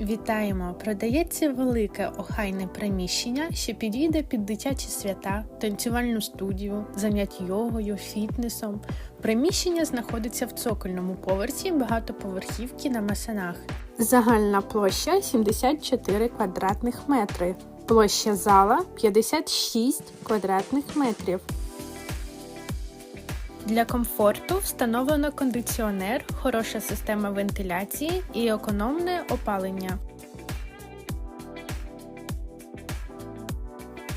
Вітаємо! Продається велике охайне приміщення, що підійде під дитячі свята, танцювальну студію, занять йогою, фітнесом. Приміщення знаходиться в цокольному поверсі багатоповерхівки на Масанах. Загальна площа 74 квадратних метри. Площа зала 56 квадратних метрів. Для комфорту встановлено кондиціонер, хороша система вентиляції і економне опалення.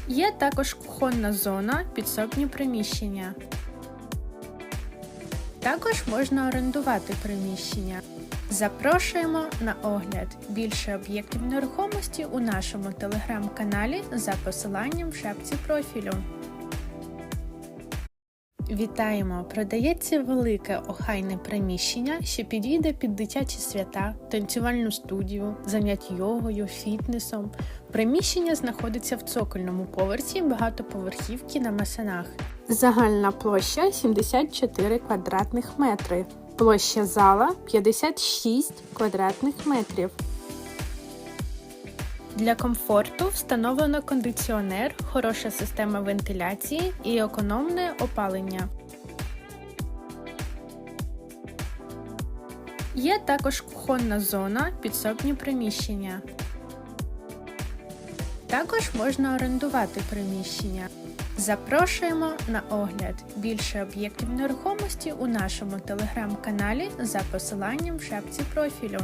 Є також кухонна зона, підсобні приміщення. Також можна орендувати приміщення. Запрошуємо на огляд більше об'єктів нерухомості у нашому телеграм-каналі за посиланням в шапці профілю. Вітаємо! Продається велике охайне приміщення, що підійде під дитячі свята, танцювальну студію, занять йогою, фітнесом. Приміщення знаходиться в цокольному поверсі багатоповерхівки на Масанах. Загальна площа 74 квадратних метри. Площа зала 56 квадратних метрів. Для комфорту встановлено кондиціонер, хороша система вентиляції і економне опалення. Є також кухонна зона, підсобні приміщення. Також можна орендувати приміщення. Запрошуємо на огляд більше об'єктів нерухомості у нашому телеграм-каналі за посиланням в шапці профілю.